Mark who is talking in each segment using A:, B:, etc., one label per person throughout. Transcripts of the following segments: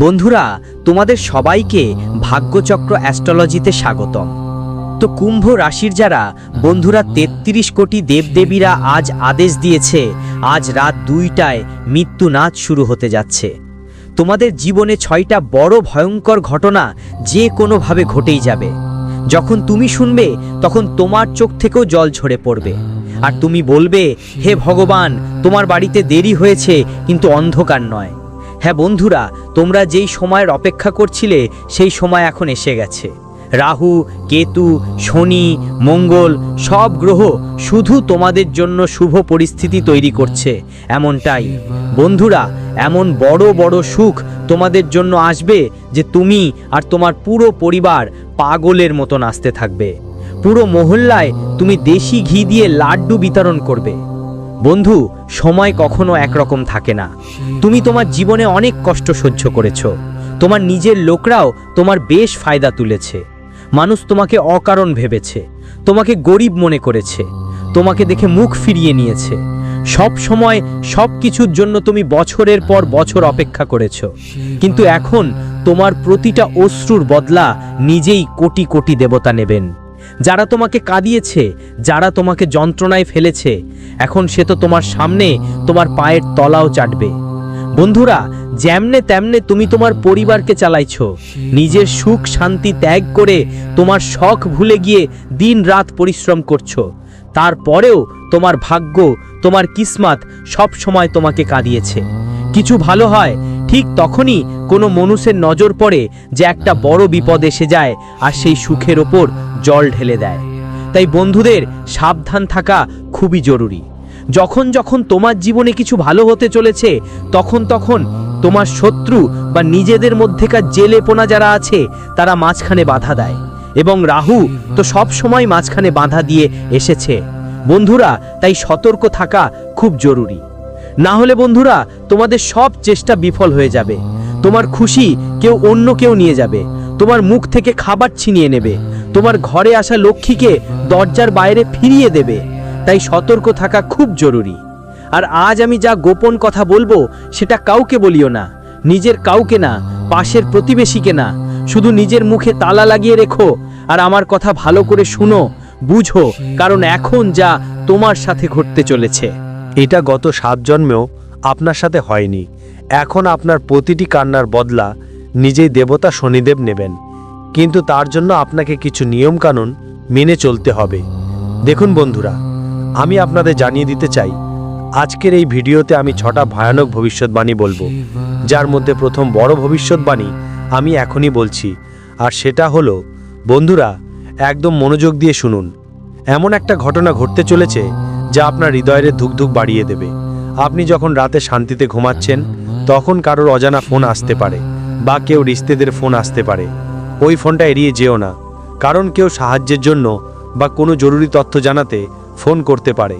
A: বন্ধুরা, তোমাদের সবাইকে ভাগ্যচক্র অ্যাস্ট্রোলজিতে স্বাগতম। তো কুম্ভ রাশির যারা, বন্ধুরা তেত্রিশ কোটি দেবদেবীরা আজ আদেশ দিয়েছে, আজ রাত দুইটায় মৃত্যু নাচ শুরু হতে যাচ্ছে। তোমাদের জীবনে ছয়টা বড় ভয়ঙ্কর ঘটনা যে কোনোভাবে ঘটেই যাবে। যখন তুমি শুনবে, তখন তোমার চোখ থেকেও জল ঝরে পড়বে। আর তুমি বলবে, হে ভগবান, তোমার বাড়িতে দেরি হয়েছে, কিন্তু অন্ধকার নয়। হ্যাঁ বন্ধুরা, তোমরা যেই সময়ের অপেক্ষা করছিলে, সেই সময় এখন এসে গেছে। রাহু, কেতু, শনি, মঙ্গল, সব গ্রহ শুধু তোমাদের জন্য শুভ পরিস্থিতি তৈরি করছে, এমনটাই। বন্ধুরা, এমন বড় বড় সুখ তোমাদের জন্য আসবে যে তুমি আর তোমার পুরো পরিবার পাগলের মতো নাচতে থাকবে। পুরো মহল্লায় তুমি দেশি ঘি দিয়ে লাড্ডু বিতরণ করবে। বন্ধু, সময় কখনো একরকম থাকে না। তুমি তোমার জীবনে অনেক কষ্ট সহ্য করেছ। তোমার নিজের লোকরাও তোমার বেশ ফায়দা তুলেছে। মানুষ তোমাকে অকারণ ভেবেছে। তোমাকে গরিব মনে করেছে। তোমাকে দেখে মুখ ফিরিয়ে নিয়েছে। সব সময় সব কিছুর জন্য তুমি বছরের পর বছর অপেক্ষা করেছ। কিন্তু এখন তোমার প্রতিটা অশ্রুর বদলা নিজেই কোটি কোটি দেবতা নেবেন। যারা তোমাকে কাঁদিয়েছে, যারা তোমাকে যন্ত্রণায় ফেলেছে, এখন সে তো তোমার সামনে তোমার পায়ের তলাও চাটবে। বন্ধুরা, যেমনে তেমনে তুমি তোমার পরিবারকে চালাইছ। নিজের সুখ শান্তি ত্যাগ করে তোমার শখ ভুলে গিয়ে দিন রাত পরিশ্রম করছ। তারপরেও তোমার ভাগ্য, তোমার কিসমাত সব সময় তোমাকে কাঁদিয়েছে। কিছু ভালো হয় ঠিক তখনই কোনো মানুষের নজর পড়ে যে একটা বড় বিপদ এসে যায় আর সেই সুখের ওপর জল ঢেলে দেয়। তাই বন্ধুদের সাবধান থাকা খুবই জরুরি। যখন যখন তোমার জীবনে কিছু ভালো হতে চলেছে, তখন তখন তোমার শত্রু বা নিজেদের মধ্যেকার জেলেপোনা যারা আছে, তারা মাঝখানে বাধা দেয় এবং রাহু তো সব সময় মাঝখানে বাধা দিয়ে এসেছে। বন্ধুরা, তাই সতর্ক থাকা খুব জরুরি। না হলে বন্ধুরা, তোমাদের সব চেষ্টা বিফল হয়ে যাবে। তোমার খুশি কেউ অন্য কেউ নিয়ে যাবে। তোমার মুখ থেকে খাবার ছিনিয়ে নেবে। তোমার ঘরে আসা লক্ষ্মীকে দরজার বাইরে ফিরিয়ে দেবে। তাই সতর্ক থাকা খুব জরুরি। আর আজ আমি যা গোপন কথা বলব, সেটা কাউকে বলিও না। নিজের কাউকে না, পাশের প্রতিবেশীকে না। শুধু নিজের মুখে তালা লাগিয়ে রেখো, আর আমার কথা ভালো করে শুনো, বুঝো, কারণ এখন যা তোমার সাথে ঘটতে চলেছে।
B: এটা গত সাত জন্মেও আপনার সাথে হয়নি। এখন আপনার প্রতিটি কান্নার বদলা নিজেই দেবতা শনিদেব নেবেন। কিন্তু তার জন্য আপনাকে কিছু নিয়মকানুন মেনে চলতে হবে। দেখুন বন্ধুরা, আমি আপনাদের জানিয়ে দিতে চাই, আজকের এই ভিডিওতে আমি ছটা ভয়ানক ভবিষ্যৎবাণী বলব। যার মধ্যে প্রথম বড় ভবিষ্যৎবাণী আমি এখনই বলছি। আর সেটা হলো, বন্ধুরা, একদম মনোযোগ দিয়ে শুনুন। এমন একটা ঘটনা ঘটতে চলেছে যা আপনার হৃদয়ের ধুকধুক বাড়িয়ে দেবে। আপনি যখন রাতে শান্তিতে ঘুমাচ্ছেন, তখন কারোর অজানা ফোন আসতে পারে বা কেউ রিস্তেদের ফোন আসতে পারে। ওই ফোনটা এড়িয়ে যেও না, কারণ কেউ সাহায্যের জন্য বা কোনো জরুরি তথ্য জানাতে ফোন করতে পারে।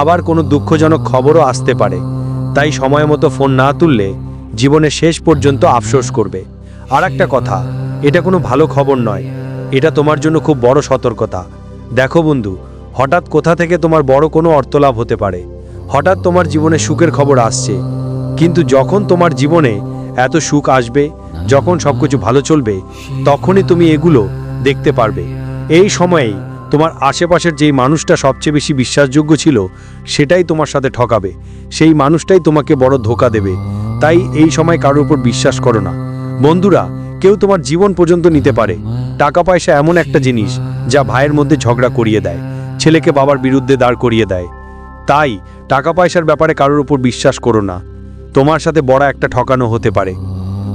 B: আবার কোনো দুঃখজনক খবরও আসতে পারে। তাই সময় মতো ফোন না তুললে জীবনের শেষ পর্যন্ত আফসোস করবে। আর একটা কথা, এটা কোনো ভালো খবর নয়। এটা তোমার জন্য খুব বড় সতর্কতা। দেখো বন্ধু হঠাৎ কোথা থেকে তোমার বড় কোনো অর্থলাভ হতে পারে? হঠাৎ তোমার জীবনে সুখের খবর আসছে। কিন্তু যখন তোমার জীবনে এত সুখ আসবে, যখন সবকিছু ভালো চলবে, তখনই তুমি এগুলো দেখতে পারবে। এই সময়েই তোমার আশেপাশের যেই মানুষটা সবচেয়ে বেশি বিশ্বাসযোগ্য ছিল, সেটাই তোমার সাথে ঠকাবে। সেই মানুষটাই তোমাকে বড় ধোকা দেবে। তাই এই সময় কারোর উপর বিশ্বাস করো না। বন্ধুরা, কেউ তোমার জীবন পর্যন্ত নিতে পারে। টাকা পয়সা এমন একটা জিনিস, যা ভাইয়ের মধ্যে ঝগড়া করিয়ে দেয়। ছেলেকে বাবার বিরুদ্ধে দাঁড় করিয়ে দেয়। তাই টাকা পয়সার ব্যাপারে কারোর উপর বিশ্বাস করো না। তোমার সাথে বড় একটা ঠকানো হতে পারে।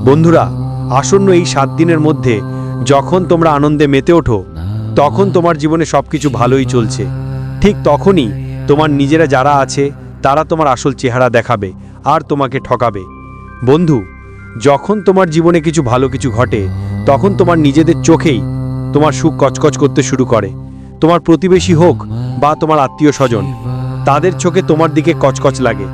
B: বন্ধুরা, আসন্ন এই সাত দিনের মধ্যে যখন তোমরা আনন্দে মেতে ওঠো, তখন তোমার জীবনে সবকিছু ভালোই চলছে। ঠিক তখনই তোমার নিজেরা যারা আছে, তারা তোমার আসল চেহারা দেখাবে আর তোমাকে ঠকাবে। বন্ধু, যখন তোমার জীবনে কিছু ভালো কিছু ঘটে, তখন তোমার নিজেদের চোখেই তোমার সুখ কচকচ করতে শুরু করে। তোমার প্রতিবেশী হোক বা তোমার আত্মীয় স্বজন তাদের চোখে তোমার দিকে কচকচ লাগে।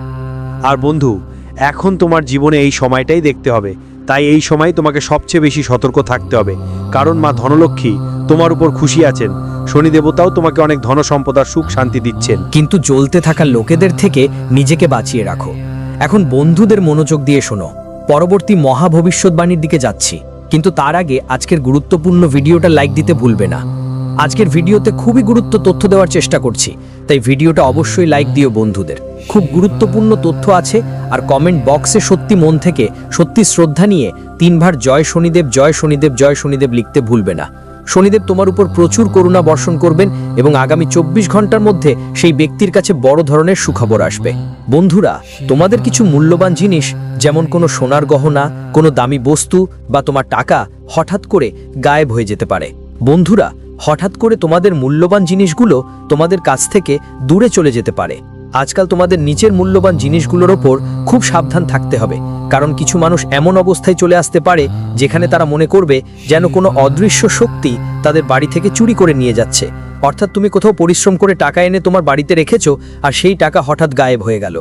B: আর বন্ধু, এখন তোমার জীবনে এই সময়টাই দেখতে হবে। তাই এই সময় তোমাকে সবচেয়ে বেশি সতর্ক থাকতে হবে। কারণ মা ধনলক্ষ্মী তোমার উপর খুশি আছেন। শনি দেবতাও তোমাকে অনেক ধন সম্পদার সুখ শান্তি দিচ্ছেন।
C: কিন্তু জ্বলতে থাকা লোকেদের থেকে নিজেকে বাঁচিয়ে রাখো। এখন বন্ধুদের মনোযোগ দিয়ে শোনো।
A: পরবর্তী মহা ভবিষ্যৎবাণীর দিকে যাচ্ছি। কিন্তু তার আগে আজকের গুরুত্বপূর্ণ ভিডিওটা লাইক দিতে ভুলবে না। আজকের ভিডিওতে খুবই গুরুত্ব তথ্য দেওয়ার চেষ্টা করছি, তাই ভিডিওটা অবশ্যই লাইক দিও বন্ধুদের। খুব গুরুত্বপূর্ণ তথ্য আছে, আর কমেন্ট বক্সে সত্যি মন থেকে সত্যি শ্রদ্ধা নিয়ে তিনবার জয় শনিদেব জয় শনিদেব জয় শনিদেব লিখতে ভুলবে না। শনিদেব তোমার উপর প্রচুর করুণা বর্ষণ করবেন এবং আগামী চব্বিশ ঘণ্টার মধ্যে সেই ব্যক্তির কাছে বড় ধরনের সুখবর আসবে। বন্ধুরা, তোমাদের কিছু মূল্যবান জিনিস, যেমন কোনো সোনার গহনা, কোনো দামি বস্তু বা তোমার টাকা হঠাৎ করে গায়েব হয়ে যেতে পারে। বন্ধুরা হঠাৎ করে তোমাদের মূল্যবান জিনিসগুলো তোমাদের কাছ থেকে দূরে চলে যেতে পারে। আজকাল তোমাদের নিচের মূল্যবান জিনিসগুলোর ওপর খুব সাবধান থাকতে হবে, কারণ কিছু মানুষ এমন অবস্থায় চলে আসতে পারে যেখানে তারা মনে করবে যেন কোনো অদৃশ্য শক্তি তাদের বাড়ি থেকে চুরি করে নিয়ে যাচ্ছে। অর্থাৎ তুমি কোথাও পরিশ্রম করে টাকা এনে তোমার বাড়িতে রেখেছো আর সেই টাকা হঠাৎ গায়েব হয়ে গেল।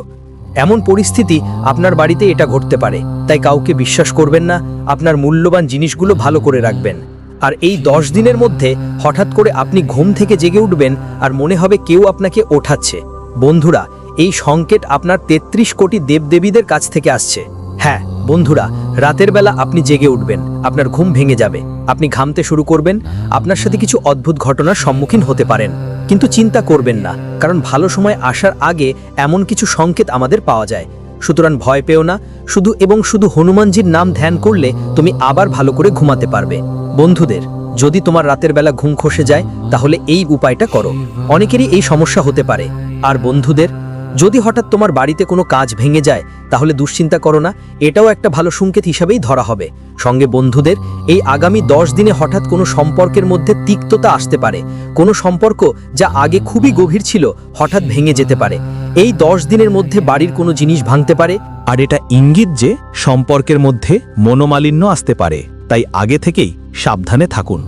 A: এমন পরিস্থিতি আপনার বাড়িতে এটা ঘটতে পারে, তাই কাউকে বিশ্বাস করবেন না, আপনার মূল্যবান জিনিসগুলো ভালো করে রাখবেন। আর এই দশ দিনের মধ্যে হঠাৎ করে আপনি ঘুম থেকে জেগে উঠবেন আর মনে হবে কেউ আপনাকে ওঠাচ্ছে। বন্ধুরা, এই সংকেত আপনার ৩৩ কোটি দেবদেবীদের কাছ থেকে আসছে। হ্যাঁ বন্ধুরা, রাতের বেলা আপনি জেগে উঠবেন, আপনার ঘুম ভেঙে যাবে। আপনি ঘামতে শুরু করবেন, আপনার সাথে কিছু অদ্ভুত ঘটনার সম্মুখীন হতে পারেন। কিন্তু চিন্তা করবেন না, কারণ ভালো সময় আসার আগে এমন কিছু সংকেত আমাদের পাওয়া যায়। সুতরাং ভয় পেও না, শুধু এবং শুধু হনুমানজির নাম ধ্যান করলে তুমি আবার ভালো করে ঘুমাতে পারবে। বন্ধুদের, যদি তোমার রাতের বেলা ঘুম খসে যায়, তাহলে এই উপায়টা করো। অনেকেরই এই সমস্যা হতে পারে। আর বন্ধুদের, যদি হঠাৎ তোমার বাড়িতে কোনো কাজ ভেঙে যায়, তাহলে দুশ্চিন্তা করো না, এটাও একটা ভালো সংকেত হিসাবেই ধরা হবে। সঙ্গে বন্ধুদের, এই আগামী দশ দিনে হঠাৎ কোনো সম্পর্কের মধ্যে তিক্ততা আসতে পারে। কোনো সম্পর্ক যা আগে খুবই গভীর ছিল, হঠাৎ ভেঙে যেতে পারে। এই দশ দিনের মধ্যে বাড়ির কোনো জিনিস ভাঙতে পারে।
D: আর এটা ইঙ্গিত যে, সম্পর্কের মধ্যে মনোমালিন্য আসতে পারে। তাই আগে থেকেই সাবধানে থাকুন।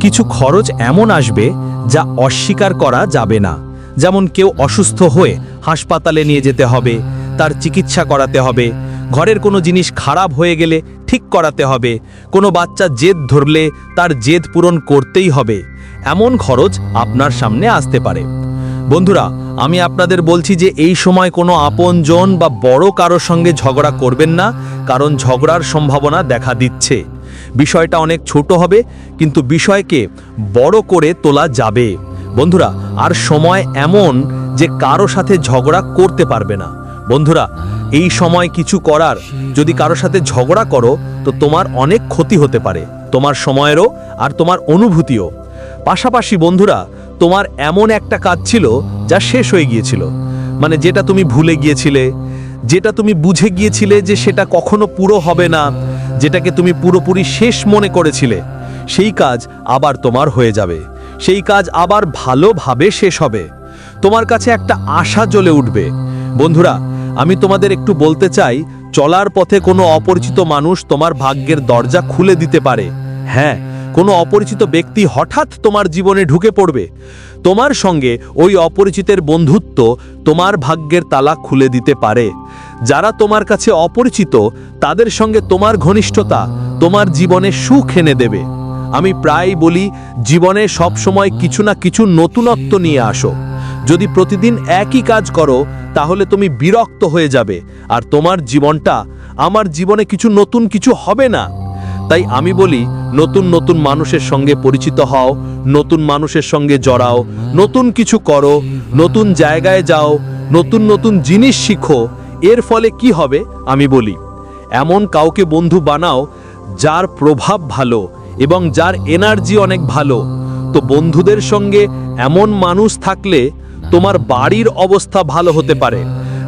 D: কিছু খরচ এমন আসবে যা অস্বীকার করা যাবে না। যেমন কেউ অসুস্থ হয়ে হাসপাতালে নিয়ে যেতে হবে, তার চিকিৎসা করাতে হবে, ঘরের কোনো জিনিস খারাপ হয়ে গেলে ঠিক করাতে হবে, কোনো বাচ্চা জেদ ধরলে তার জেদ পূরণ করতেই হবে। এমন খরচ আপনার সামনে আসতে পারে। বন্ধুরা, আমি আপনাদের বলছি যে এই সময় কোনো আপনজন বা বড় কারোর সঙ্গে ঝগড়া করবেন না, কারণ ঝগড়ার সম্ভাবনা দেখা দিচ্ছে। বিষয়টা অনেক ছোট হবে, কিন্তু বিষয়কে বড় করে তোলা যাবে। বন্ধুরা, আর সময় এমন যে কারও সাথে ঝগড়া করতে পারবে না। বন্ধুরা, এই সময় কিছু করার, যদি কারও সাথে ঝগড়া করো, তো তোমার অনেক ক্ষতি হতে পারে। তোমার সময়েরও আর তোমার অনুভূতিও। পাশাপাশি বন্ধুরা তোমার এমন একটা কাজ ছিল যা শেষ হয়ে গিয়েছিল। মানে যেটা তুমি ভুলে গিয়েছিলে, যেটা তুমি বুঝে গিয়েছিলে যে সেটা কখনো পুরো হবে না, যেটাকে তুমি পুরোপুরি শেষ মনে করেছিলে, সেই কাজ আবার তোমার হয়ে যাবে। সেই কাজ আবার ভালোভাবে শেষ হবে। তোমার কাছে একটা আশা জ্বলে উঠবে। বন্ধুরা, আমি তোমাদের একটু বলতে চাই, চলার পথে কোনো অপরিচিত মানুষ তোমার ভাগ্যের দরজা খুলে দিতে পারে। হ্যাঁ কোনো অপরিচিত ব্যক্তি হঠাৎ তোমার জীবনে ঢুকে পড়বে। তোমার সঙ্গে ওই অপরিচিতের বন্ধুত্ব তোমার ভাগ্যের তালা খুলে দিতে পারে। যারা তোমার কাছে অপরিচিত, তাদের সঙ্গে তোমার ঘনিষ্ঠতা তোমার জীবনে সুখ এনে দেবে। আমি প্রায় বলি, জীবনে সব সময় কিছু না কিছু নতুনত্ব নিয়ে আসো। যদি প্রতিদিন একই কাজ করো, তাহলে তুমি বিরক্ত হয়ে যাবে। আর তোমার জীবনটা, আমার জীবনে কিছু নতুন কিছু হবে না। তাই আমি বলি, নতুন নতুন মানুষের সঙ্গে পরিচিত হও, নতুন মানুষের সঙ্গে জড়াও, নতুন কিছু করো, নতুন জায়গায় যাও, নতুন নতুন জিনিস শিখো, এর ফলে কি হবে আমি বলি। এমন কাউকে বন্ধু বানাও, যার প্রভাব ভালো এবং যার এনার্জি অনেক ভালো। তো বন্ধুদের সঙ্গে এমন মানুষ থাকলে তোমার বাড়ির অবস্থা ভালো হতে পারে।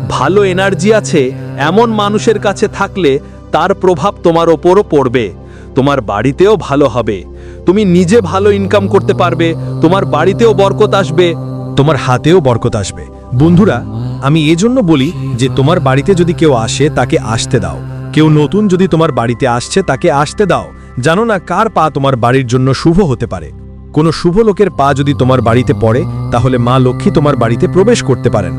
D: ভালো এনার্জি আছে, এমন মানুষের কাছে থাকলে তার প্রভাব তোমার ওপরও পড়বে। তোমার বাড়িতেও ভালো হবে। তুমি নিজে ভালো ইনকাম করতে পারবে, তোমার বাড়িতেও বরকত আসবে।
E: তোমার হাতেও বরকত আসবে। বন্ধুরা, আমি এজন্য বলি যে তোমার বাড়িতে যদি কেউ আসে, তাকে আসতে দাও। কেউ নতুন যদি তোমার বাড়িতে আসছে, তাকে আসতে দাও। জানো না কার পা তোমার বাড়ির জন্য শুভ হতে পারে। কোনো শুভ লোকের পা যদি তোমার বাড়িতে পড়ে, তাহলে মা লক্ষ্মী তোমার বাড়িতে প্রবেশ করতে পারেন।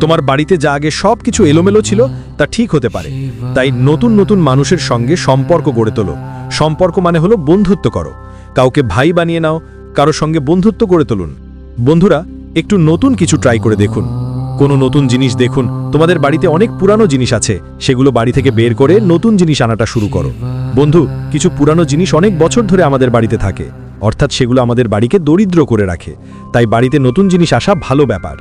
E: তোমার বাড়িতে যা আগে সব কিছু এলোমেলো ছিল, তা ঠিক হতে পারে। তাই নতুন নতুন মানুষের সঙ্গে সম্পর্ক গড়ে তোলো। সম্পর্ক মানে হলো বন্ধুত্ব করো। কাউকে ভাই বানিয়ে নাও, কারও সঙ্গে বন্ধুত্ব গড়ে তুলুন। বন্ধুরা, একটু নতুন কিছু ট্রাই করে দেখুন। কোনো নতুন জিনিস দেখুন। তোমাদের বাড়িতে অনেক পুরানো জিনিস আছে। সেগুলো বাড়ি থেকে বের করে নতুন জিনিস আনাটা শুরু করো। বন্ধু, কিছু পুরানো জিনিস অনেক বছর ধরে আমাদের বাড়িতে থাকে। অর্থাৎ সেগুলো আমাদের বাড়িকে দরিদ্র করে রাখে। তাই বাড়িতে নতুন জিনিস আসা ভালো ব্যাপার।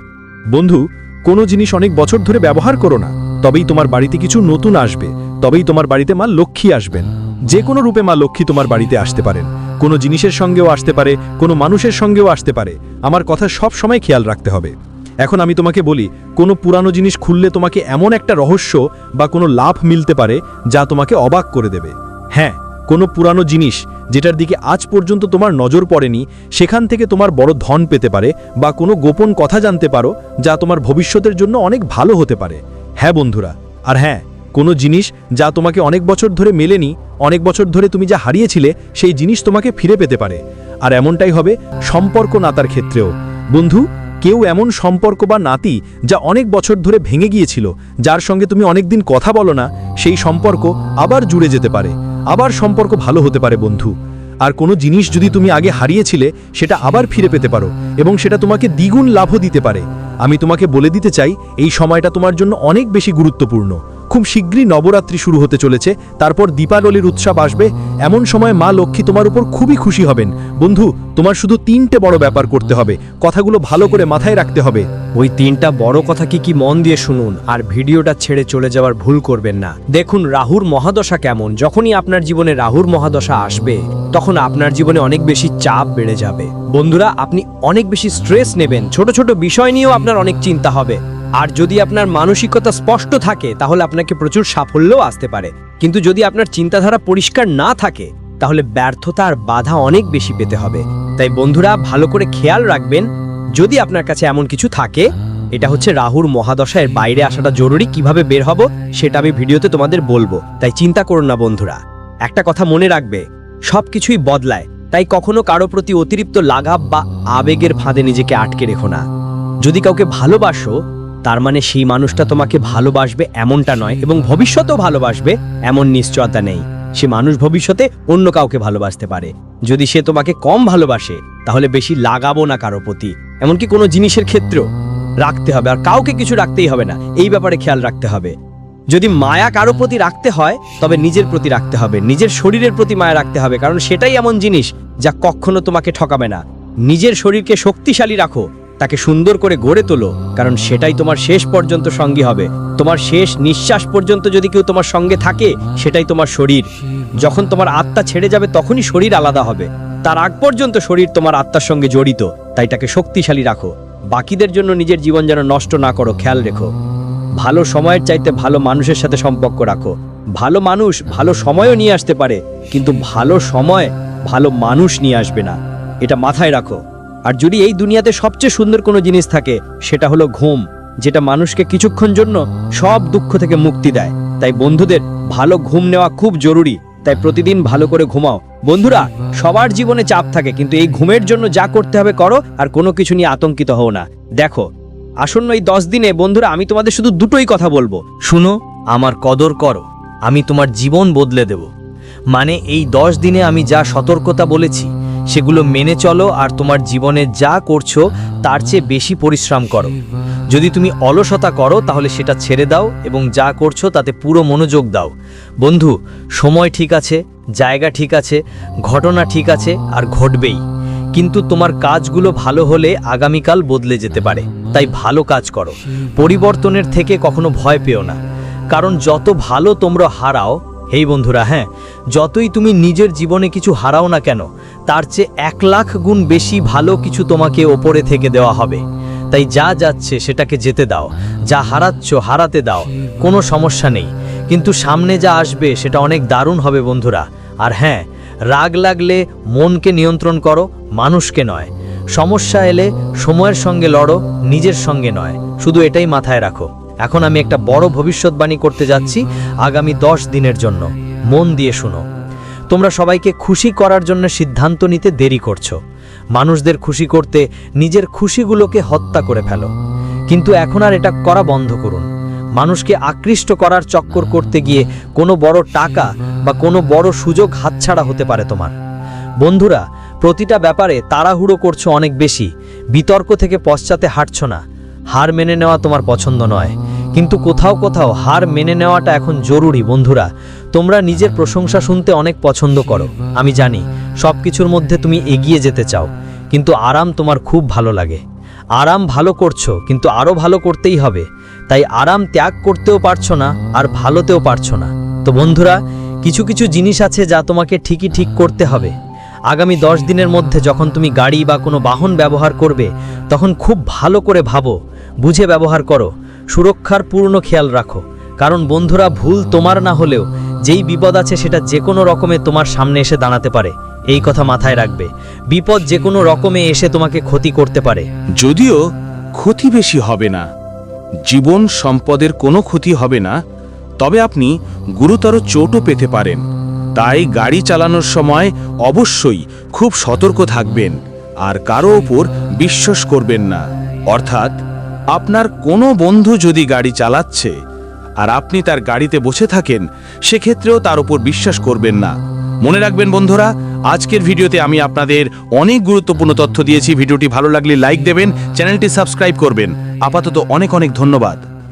E: বন্ধু, কোনো জিনিস অনেক বছর ধরে ব্যবহার করো না। তবেই তোমার বাড়িতে কিছু নতুন আসবে। তবেই তোমার বাড়িতে মা লক্ষ্মী আসবেন। যে কোনো রূপে মা লক্ষ্মী তোমার বাড়িতে আসতে পারেন। কোনো জিনিসের সঙ্গেও আসতে পারে, কোনো মানুষের সঙ্গেও আসতে পারে। আমার কথা সব সময় খেয়াল রাখতে হবে। এখন আমি তোমাকে বলি, কোনো পুরানো জিনিস খুললে তোমাকে এমন একটা রহস্য বা কোনো লাভ মিলতে পারে যা তোমাকে অবাক করে দেবে। হ্যাঁ কোনো পুরানো জিনিস যেটার দিকে আজ পর্যন্ত তোমার নজর পড়েনি, সেখান থেকে তোমার বড় ধন পেতে পারে বা কোনো গোপন কথা জানতে পারো যা তোমার ভবিষ্যতের জন্য অনেক ভালো হতে পারে। হ্যাঁ বন্ধুরা, আর হ্যাঁ কোনো জিনিস যা তোমাকে অনেক বছর ধরে মেলেনি, অনেক বছর ধরে তুমি যা হারিয়েছিলে, সেই জিনিস তোমাকে ফিরে পেতে পারে। আর এমনটাই হবে সম্পর্ক নাতার ক্ষেত্রেও। বন্ধু, কেউ এমন সম্পর্ক বা নাতি যা অনেক বছর ধরে ভেঙে গিয়েছিল, যার সঙ্গে তুমি অনেকদিন কথা বলো না, সেই সম্পর্ক আবার জুড়ে যেতে পারে। আবার সম্পর্ক ভালো হতে পারে, বন্ধু। আর কোনো জিনিস যদি তুমি আগে হারিয়েছিলে, সেটা আবার ফিরে পেতে পারো এবং সেটা তোমাকে দ্বিগুণ লাভও দিতে পারে। আমি তোমাকে বলে দিতে চাই, এই সময়টা তোমার জন্য অনেক বেশি গুরুত্বপূর্ণ। খুব শীঘ্রই নবরাত্রি শুরু হতে চলেছে, তারপর দীপাবলির উৎসব আসবে। এমন সময় মা লক্ষ্মী তোমার উপর খুবই খুশি হবেন। বন্ধু, তোমার শুধু তিনটে বড় ব্যাপার করতে হবে। কথাগুলো ভালো করে মাথায় রাখতে হবে।
A: ওই তিনটা বড় কথা কি কি মন দিয়ে শুনুন, আর ভিডিওটা ছেড়ে চলে যাওয়ার ভুল করবেন না। দেখুন রাহুর মহাদশা কেমন। যখনই আপনার জীবনে রাহুর মহাদশা আসবে, তখন আপনার জীবনে অনেক বেশি চাপ বেড়ে যাবে। বন্ধুরা, আপনি অনেক বেশি স্ট্রেস নেবেন। ছোট ছোট বিষয় নিয়েও আপনার অনেক চিন্তা হবে। আর যদি আপনার মানসিকতা স্পষ্ট থাকে, তাহলে আপনাকে প্রচুর সাফল্যও আসতে পারে। কিন্তু যদি আপনার চিন্তাধারা পরিষ্কার না থাকে, তাহলে ব্যর্থতা আর বাধা অনেক বেশি পেতে হবে। তাই বন্ধুরা, ভালো করে খেয়াল রাখবেন, যদি আপনার কাছে এমন কিছু থাকে, এটা হচ্ছে রাহুর মহাদশায় বাইরে আসাটা জরুরি, কীভাবে বের হব সেটা আমি ভিডিওতে তোমাদের বলব। তাই চিন্তা করুন না বন্ধুরা। একটা কথা মনে রাখবে, সবকিছুই বদলায়, তাই কখনো কারও প্রতি অতিরিক্ত লাঘাব বা আবেগের ফাঁদে নিজেকে আটকে রেখো না। যদি কাউকে ভালোবাসো তার মানে সেই মানুষটা তোমাকে ভালোবাসবে এমনটা নয় এবং ভবিষ্যতেও ভালোবাসবে এমন নিশ্চয়তা নেই। সে মানুষ ভবিষ্যতে অন্য কাউকে ভালোবাসতে পারে। যদি সে তোমাকে কম ভালোবাসে, তাহলে বেশি লাগাবো না কারও প্রতি। এমনকি কোনো জিনিসের ক্ষেত্রেও রাখতে হবে, আর কাউকে কিছু রাখতেই হবে না। এই ব্যাপারে খেয়াল রাখতে হবে। যদি মায়া কারও প্রতি রাখতে হয়, তবে নিজের প্রতি রাখতে হবে। নিজের শরীরের প্রতি মায়া রাখতে হবে, কারণ সেটাই এমন জিনিস যা কখনো তোমাকে ঠকাবে না। নিজের শরীরকে শক্তিশালী রাখো। তাকে সুন্দর করে গড়ে তোলো, কারণ সেটাই তোমার শেষ পর্যন্ত সঙ্গী হবে। তোমার শেষ নিঃশ্বাস পর্যন্ত যদি কেউ তোমার সঙ্গে থাকে, সেটাই তোমার শরীর। যখন তোমার আত্মা ছেড়ে যাবে, তখনই শরীর আলাদা হবে। তার আগ পর্যন্ত শরীর তোমার আত্মার সঙ্গে জড়িত। তাই তাকে শক্তিশালী রাখো। বাকিদের জন্য নিজের জীবন যেন নষ্ট না করো, খেয়াল রেখো। ভালো সময়ের চাইতে ভালো মানুষের সাথে সম্পর্ক রাখো। ভালো মানুষ ভালো সময়ও নিয়ে আসতে পারে, কিন্তু ভালো সময় ভালো মানুষ নিয়ে আসবে না। এটা মাথায় রাখো। আর যদি এই দুনিয়াতে সবচেয়ে সুন্দর কোনো জিনিস থাকে, সেটা হলো ঘুম, যেটা মানুষকে কিছুক্ষণ জন্য সব দুঃখ থেকে মুক্তি দেয়। তাই বন্ধুদের ভালো ঘুম নেওয়া খুব জরুরি। তাই প্রতিদিন ভালো করে ঘুমাও। বন্ধুরা, সবার জীবনে চাপ থাকে, কিন্তু এই ঘুমের জন্য যা করতে হবে করো, আর কোনো কিছু নিয়ে আতঙ্কিত হও না। দেখো, আসন্ন এই দশ দিনে বন্ধুরা, আমি তোমাদের শুধু দুটোই কথা বলব। শুনো, আমার কদর করো, আমি তোমার জীবন বদলে দেব। মানে এই দশ দিনে আমি যা সতর্কতা বলেছি সেগুলো মেনে চলো আর তোমার জীবনে যা করছ, তার চেয়ে বেশি পরিশ্রম করো। যদি তুমি অলসতা করো, তাহলে সেটা ছেড়ে দাও এবং যা করছ, তাতে পুরো মনোযোগ দাও। বন্ধু, সময় ঠিক আছে, জায়গা ঠিক আছে, ঘটনা ঠিক আছে আর ঘটবেই। কিন্তু তোমার কাজগুলো ভালো হলে আগামীকাল বদলে যেতে পারে। তাই ভালো কাজ করো। পরিবর্তনের থেকে কখনো ভয় পেও না। কারণ যত ভালো তোমরা হারাও, হেই বন্ধুরা হ্যাঁ যতই তুমি নিজের জীবনে কিছু হারাও না কেন তার চেয়ে এক লাখ গুণ বেশি ভালো কিছু তোমাকে ওপরে থেকে দেওয়া হবে। তাই যা যাচ্ছে সেটাকে যেতে দাও, যা হারাচ্ছ হারাতে দাও, কোনো সমস্যা নেই। কিন্তু সামনে যা আসবে সেটা অনেক দারুণ হবে বন্ধুরা। আর হ্যাঁ রাগ লাগলে মনকে নিয়ন্ত্রণ করো, মানুষকে নয়। সমস্যা এলে সময়ের সঙ্গে লড়ো, নিজের সঙ্গে নয়। শুধু এটাই মাথায় রাখো। এখন আমি একটা বড় ভবিষ্যৎবাণী করতে যাচ্ছি আগামী দশ দিনের জন্য। মন দিয়ে শুনো। তোমরা সবাইকে খুশি করার জন্য সিদ্ধান্ত নিতে দেরি করছ। মানুষদের খুশি করতে নিজের খুশিগুলোকে হত্যা করে ফেলো। কিন্তু এখন আর এটা করা বন্ধ করুন। মানুষকে আকৃষ্ট করার চক্কর করতে গিয়ে কোনো বড় টাকা বা কোনো বড় সুযোগ হাতছাড়া হতে পারে তোমার। বন্ধুরা, প্রতিটা ব্যাপারে তাড়াহুড়ো করছ অনেক বেশি। বিতর্ক থেকে পশ্চাতে হাঁটছ না। হার মেনে নেওয়া তোমার পছন্দ নয়। কিন্তু কোথাও কোথাও হার মেনে নেওয়াটা এখন জরুরি বন্ধুরা। তোমরা নিজের প্রশংসা শুনতে অনেক পছন্দ করো, আমি জানি সব কিছুর মধ্যে তুমি এগিয়ে যেতে চাও, কিন্তু আরাম তোমার খুব ভালো লাগে। আরাম ভালো করছ, কিন্তু আরও ভালো করতেই হবে, তাই আরাম ত্যাগ করতেও পারছ না আর ভালোতেও পারছ না। তো বন্ধুরা, কিছু কিছু জিনিস আছে যা তোমাকে ঠিকই ঠিক করতে হবে। আগামী দশ দিনের মধ্যে যখন তুমি গাড়ি বা কোনো বাহন ব্যবহার করবে, তখন খুব ভালো করে ভাবো, বুঝে ব্যবহার করো, সুরক্ষার পূর্ণ খেয়াল রাখো। কারণ বন্ধুরা, ভুল তোমার না হলেও যেই বিপদ আছে সেটা যে কোনো রকমে তোমার সামনে এসে দাঁড়াতে পারে। এই কথা মাথায় রাখবে। বিপদ যে কোনো রকমে এসে তোমাকে ক্ষতি করতে পারে।
F: যদিও ক্ষতি বেশি হবে না, জীবন সম্পদের কোনো ক্ষতি হবে না, তবে আপনি গুরুতর চোটও পেতে পারেন। তাই গাড়ি চালানোর সময় অবশ্যই খুব সতর্ক থাকবেন, আর কারও ওপর বিশ্বাস করবেন না। অর্থাৎ, আপনার কোনো বন্ধু যদি গাড়ি চালাচ্ছে আর আপনি তার গাড়িতে বসে থাকেন, সেক্ষেত্রেও তার উপর বিশ্বাস করবেন না। মনে রাখবেন বন্ধুরা, আজকের ভিডিওতে আমি আপনাদের অনেক গুরুত্বপূর্ণ তথ্য দিয়েছি। ভিডিওটি ভালো লাগলে লাইক দেবেন, চ্যানেলটি সাবস্ক্রাইব করবেন। আপাতত অনেক অনেক ধন্যবাদ।